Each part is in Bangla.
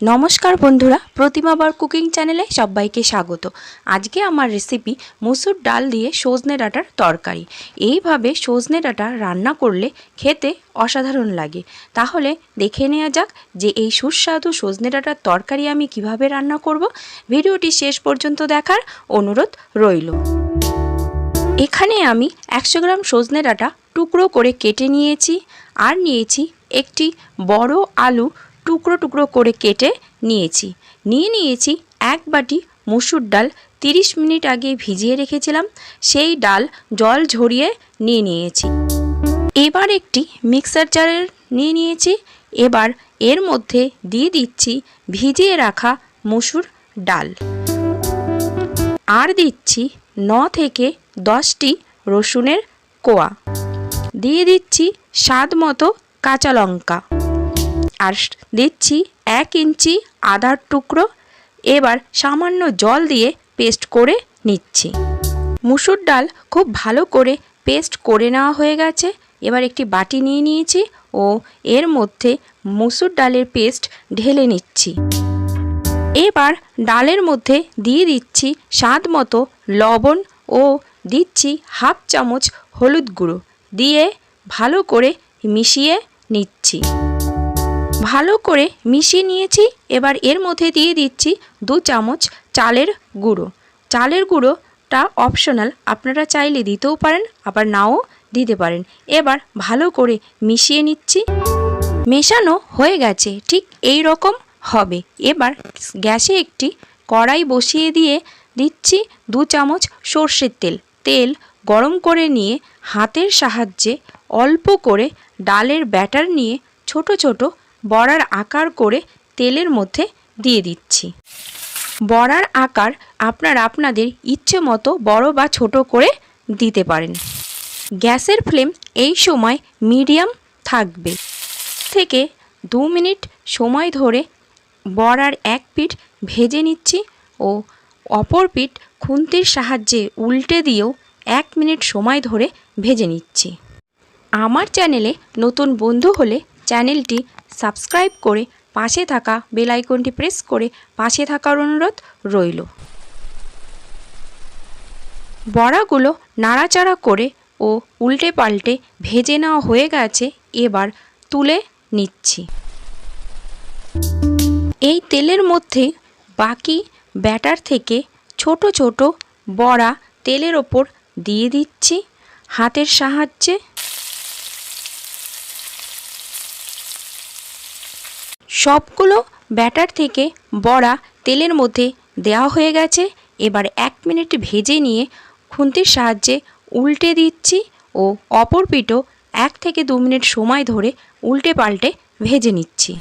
নমস্কার বন্ধুরা প্রতিমাবার কুকিং চ্যানেলে সবাইকে স্বাগত। আজকে আমার রেসিপি মুসুর ডাল দিয়ে সজনে ডাঁটার তরকারি। এইভাবে সজনে ডাঁটা রান্না করলে খেতে অসাধারণ লাগে। তাহলে দেখে নেওয়া যাক যে এই সুস্বাদু সজনে ডাঁটার তরকারি আমি কীভাবে রান্না করব। ভিডিওটি শেষ পর্যন্ত দেখার অনুরোধ রইল। এখানে আমি একশো গ্রাম সজনে ডাঁটা টুকরো করে কেটে নিয়েছি। আর নিয়েছি একটি বড় আলু টুকরো টুকরো করে কেটে নিয়েছি। নিয়ে নিয়েছি এক বাটি মুসুর ডাল। 30 মিনিট আগে ভিজিয়ে রেখেছিলাম। সেই ডাল জল ঝরিয়ে নিয়ে নিয়েছি। এবার একটি মিক্সার জারের নিয়ে নিয়েছি। এবার এর মধ্যে দিয়ে দিচ্ছি ভিজিয়ে রাখা মুসুর ডাল। আর দিচ্ছি ন থেকে দশটি রসুনের কোয়া। দিয়ে দিচ্ছি স্বাদ মতো কাঁচা লঙ্কা। আর দিচ্ছি এক ইঞ্চি আদার টুকরো। এবার সামান্য জল দিয়ে পেস্ট করে নিচ্ছি। মুসুর ডাল খুব ভালো করে পেস্ট করে নেওয়া হয়ে গেছে। এবার একটি বাটি নিয়ে নিয়েছি ও এর মধ্যে মুসুর ডালের পেস্ট ঢেলে নিচ্ছি। এবার ডালের মধ্যে দিয়ে দিচ্ছি স্বাদ মতো লবণ ও দিচ্ছি হাফ চামচ হলুদ গুঁড়ো। দিয়ে ভালো করে মিশিয়ে নিচ্ছি। ভালো করে মিশিয়ে নিয়েছি। এবার এর মধ্যে দিয়ে দিচ্ছি দু চামচ চালের গুঁড়ো। চালের গুঁড়োটা অপশনাল আপনারা চাইলে দিতেও পারেন, আবার নাও দিতে পারেন। এবার ভালো করে মিশিয়ে নিচ্ছি। মেশানো হয়ে গেছে, ঠিক এই রকম হবে। এবার গ্যাসে একটি কড়াই বসিয়ে দিয়ে দিচ্ছি দু চামচ সর্ষের তেল। তেল গরম করে নিয়ে হাতের সাহায্যে অল্প করে ডালের ব্যাটার নিয়ে ছোট ছোট বড়ার আকার করে তেলের মধ্যে দিয়ে দিচ্ছি। বড়ার আকার আপনার আপনাদের ইচ্ছে মতো বড় বা ছোট করে দিতে পারেন। গ্যাসের ফ্লেম এই সময় মিডিয়াম থাকবে। থেকে দু মিনিট সময় ধরে বড়ার এক পিঠ ভেজে নিচ্ছি ও অপর পিঠ খুন্তির সাহায্যে উল্টে দিয়েও এক মিনিট সময় ধরে ভেজে নিচ্ছি। আমার চ্যানেলে নতুন বন্ধু হলে চ্যানেলটি সাবস্ক্রাইব করে পাশে থাকা বেল আইকনটি প্রেস করে পাশে থাকার অনুরোধ রইল। বড়াগুলো নাড়াচাড়া করে ও উল্টে পাল্টে ভেজে নেওয়া হয়ে গেছে, এবার তুলে নিচ্ছি। এই তেলের মধ্যে বাকি ব্যাটার থেকে ছোট ছোট বড়া তেলের ওপর দিয়ে দিচ্ছি। হাতের সাহায্যে সবগুলো ব্যাটার থেকে বড়া তেলের মধ্যে দেওয়া হয়ে গেছে। এবার এক মিনিট ভেজে নিয়ে খুন্তির সাহায্যে উল্টে দিচ্ছি ও অপর পিঠও এক থেকে দু মিনিট সময় ধরে উল্টে পাল্টে ভেজে নিচ্ছি।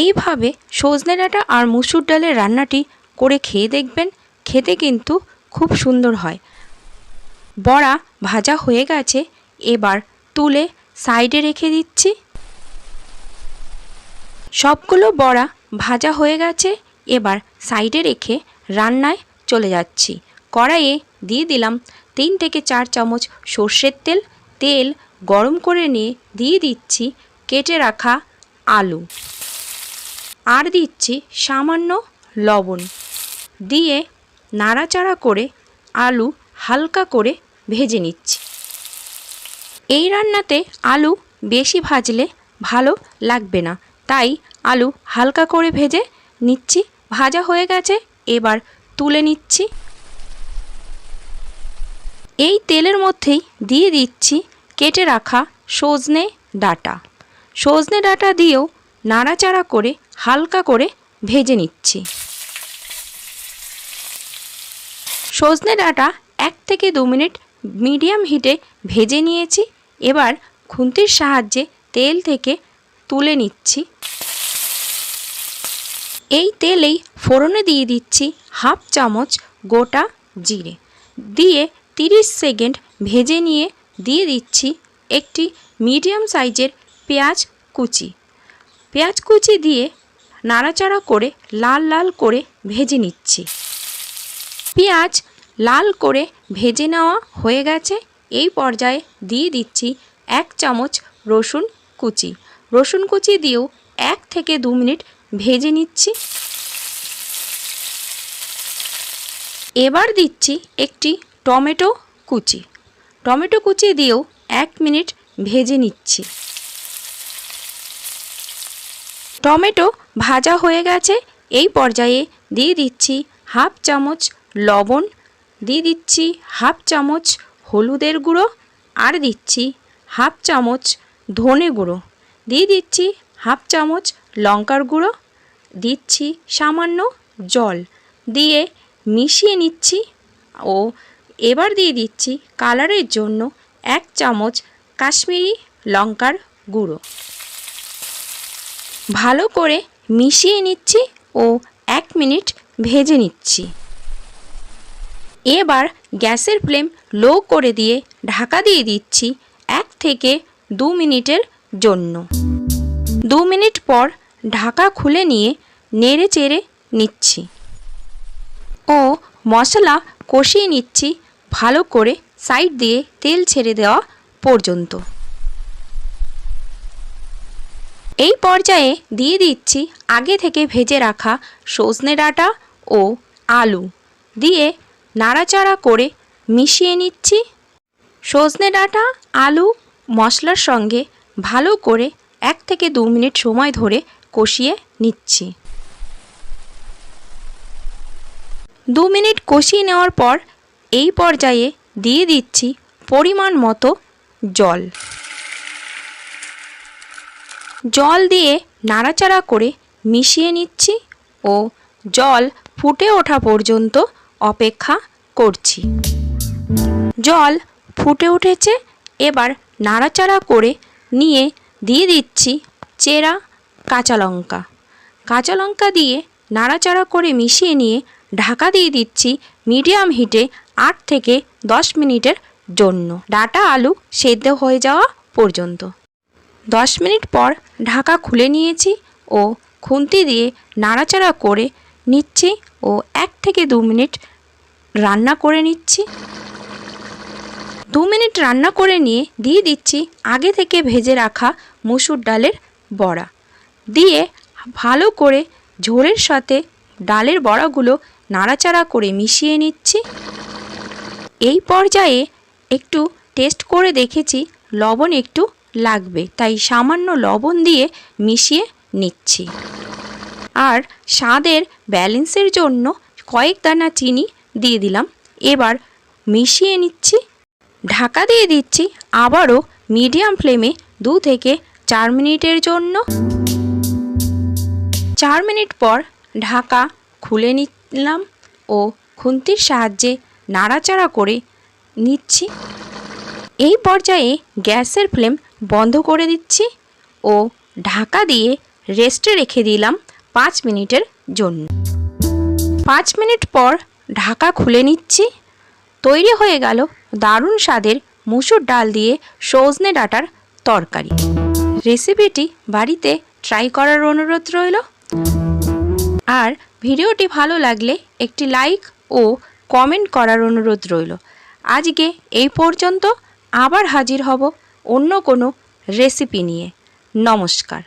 এইভাবে সজনে ডাঁটা আর মুসুর ডালের রান্নাটি করে খেয়ে দেখবেন, খেতে কিন্তু খুব সুন্দর হয়। বড়া ভাজা হয়ে গেছে, এবার তুলে সাইডে রেখে দিচ্ছি। সবগুলো বড়া ভাজা হয়ে গেছে, এবার সাইডে রেখে রান্নায় চলে যাচ্ছি। কড়াইয়ে দিয়ে দিলাম তিন থেকে চার চামচ সর্ষের তেল। তেল গরম করে নিয়ে দিয়ে দিচ্ছি কেটে রাখা আলু। আর দিচ্ছি সামান্য লবণ। দিয়ে নাড়াচাড়া করে আলু হালকা করে ভেজে নিচ্ছি। এই রান্নাতে আলু বেশি ভাজলে ভালো লাগবে না। তাই আলু হালকা করে ভেজে নিচ্ছি, ভাজা হয়ে গেছে, এবার তুলে নিচ্ছি। এই তেলের মধ্যেই দিয়ে দিচ্ছি কেটে রাখা সজনে ডাটা। সজনে ডাটা দিয়েও নাড়াচাড়া করে হালকা করে ভেজে নিচ্ছি। সজনে ডাটা এক থেকে দু মিনিট মিডিয়াম হিটে ভেজে নিয়েছি। এবার খুন্তির সাহায্যে তেল থেকে তুলে নিচ্ছি। এই তেলেই ফোড়নে দিয়ে দিচ্ছি হাফ চামচ গোটা জিরে। দিয়ে 30 সেকেন্ড ভেজে নিয়ে দিয়ে দিচ্ছি একটি মিডিয়াম সাইজের পেঁয়াজ কুচি। পেঁয়াজ কুচি দিয়ে নাড়াচাড়া করে লাল লাল করে ভেজে নিচ্ছি। পেঁয়াজ লাল করে ভেজে নেওয়া হয়ে গেছে। এই পর্যায়ে দিয়ে দিচ্ছি এক চামচ রসুন কুচি। রসুন কুচি দিয়েও এক থেকে দু মিনিট ভেজে নিচ্ছি। এবার দিচ্ছি একটি টমেটো কুচি। টমেটো কুচি দিয়েও এক মিনিট ভেজে নিচ্ছি। টমেটো ভাজা হয়ে গেছে, এই পর্যায়ে দিয়ে দিচ্ছি হাফ চামচ লবণ, দিয়ে দিচ্ছি হাফ চামচ হলুদের গুঁড়ো, আর দিচ্ছি হাফ চামচ ধনে গুঁড়ো। দিয়ে দিচ্ছি হাফ চামচ লঙ্কার গুঁড়ো, দিচ্ছি সামান্য জল। দিয়ে মিশিয়ে নিচ্ছি ও এবার দিয়ে দিচ্ছি কালারের জন্য এক চামচ কাশ্মীরি লঙ্কার গুঁড়ো। ভালো করে মিশিয়ে নিচ্ছি ও এক মিনিট ভেজে নিচ্ছি। এবার গ্যাসের ফ্লেম লো করে দিয়ে ঢাকা দিয়ে দিচ্ছি এক থেকে দু মিনিটের জন্য। দু মিনিট পর ঢাকা খুলে নিয়ে নেড়ে চেড়ে নিচ্ছি। ও মশলা কষিয়ে নিচ্ছি ভালো করে সাইড দিয়ে তেল ছেড়ে দেওয়া পর্যন্ত। এই পর্যায়ে দিয়ে দিচ্ছি আগে থেকে ভেজে রাখা সজনে ডাঁটা ও আলু। দিয়ে নাড়াচাড়া করে মিশিয়ে নিচ্ছি। সজনে ডাঁটা, আলু, মশলার সঙ্গে ভালো করে এক থেকে দু মিনিট সময় ধরে কষিয়ে নিচ্ছি। দু মিনিট কষিয়ে নেওয়ার পর এই পর্যায়ে দিয়ে দিচ্ছি পরিমাণ মতো জল। জল দিয়ে নাড়াচাড়া করে মিশিয়ে নিচ্ছি ও জল ফুটে ওঠা পর্যন্ত অপেক্ষা করছি। জল ফুটে উঠেছে, এবার নাড়াচাড়া করে নিয়ে দিয়ে দিচ্ছি চেরা কাঁচা লঙ্কা। কাঁচা লঙ্কা দিয়ে নাড়াচাড়া করে মিশিয়ে নিয়ে ঢাকা দিয়ে দিচ্ছি মিডিয়াম হিটে আট থেকে দশ মিনিটের জন্য। ডাটা আলু সেদ্ধ হয়ে যাওয়া পর্যন্ত। দশ মিনিট পর ঢাকা খুলে নিয়েছি ও খুন্তি দিয়ে নাড়াচাড়া করে নিচ্ছি ও এক থেকে দু মিনিট রান্না করে নিচ্ছি। দু মিনিট রান্না করে নিয়ে দিয়ে দিচ্ছি আগে থেকে ভেজে রাখা মুসুর ডালের বড়া। দিয়ে ভালো করে ঝোলের সাথে ডালের বড়াগুলো নাড়াচাড়া করে মিশিয়ে নিচ্ছি। এই পর্যায়ে একটু টেস্ট করে দেখেছি, লবণ একটু লাগবে, তাই সামান্য লবণ দিয়ে মিশিয়ে নিচ্ছি। আর স্বাদের ব্যালেন্সের জন্য কয়েক দানা চিনি দিয়ে দিলাম। এবার মিশিয়ে নিচ্ছি ঢাকা দিয়ে দিচ্ছি আবারও মিডিয়াম ফ্লেমে দু থেকে চার মিনিটের জন্য। চার মিনিট পর ঢাকা খুলে নিলাম ও খুন্তির সাহায্যে নাড়াচাড়া করে নিচ্ছি। এই পর্যায়ে গ্যাসের ফ্লেম বন্ধ করে দিচ্ছি ও ঢাকা দিয়ে রেস্টে রেখে দিলাম পাঁচ মিনিটের জন্য। পাঁচ মিনিট পর ঢাকা খুলে নিচ্ছি। তৈরি হয়ে গেল দারুণ স্বাদের মুসুর ডাল দিয়ে সজনে ডাটার তরকারি। রেসিপিটি বাড়িতে ট্রাই করার অনুরোধ রইল। আর ভিডিওটি ভালো লাগলে একটি লাইক ও কমেন্ট করার অনুরোধ রইল। আজকে এই পর্যন্ত আবার হাজির হব অন্য কোনো রেসিপি নিয়ে। নমস্কার।